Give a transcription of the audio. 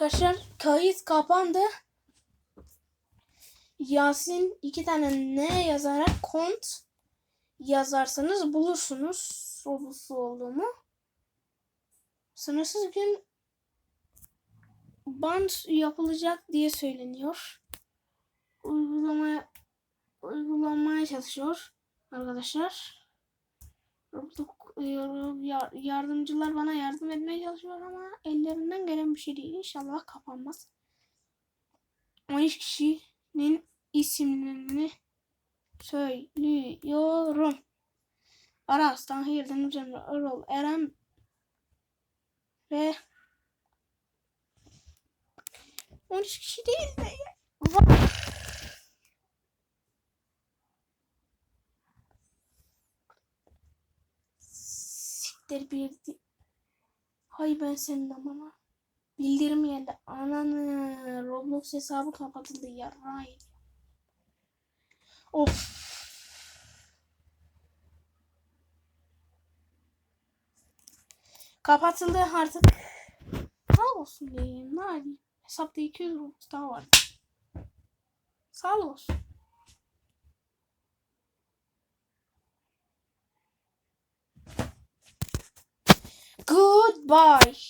Arkadaşlar kayıt kapandı. Yasin iki tane ne yazarak kont yazarsanız bulursunuz Roblox'lu olduğumu. Sınırsız gün band yapılacak diye söyleniyor. Uygulamaya uygulanmaya çalışıyor arkadaşlar. Yardımcılar bana yardım etmeye çalışıyor bir şey değil. İnşallah kapanmaz. 13 kişinin isimlerini söylüyorum. Aras, Tahir, Demircan, Erol, Eren ve 13 kişi değil de var. Siktir bir Hay ben senin amana. Bildirim geldi. Ananı Roblox hesabı kapatıldı ya. Ray. Of. Kapatıldı artık. Sağ olsun diyeyim. Ne yapayım? Hesapta 200 Robux daha var. Sağ olsun. Goodbye.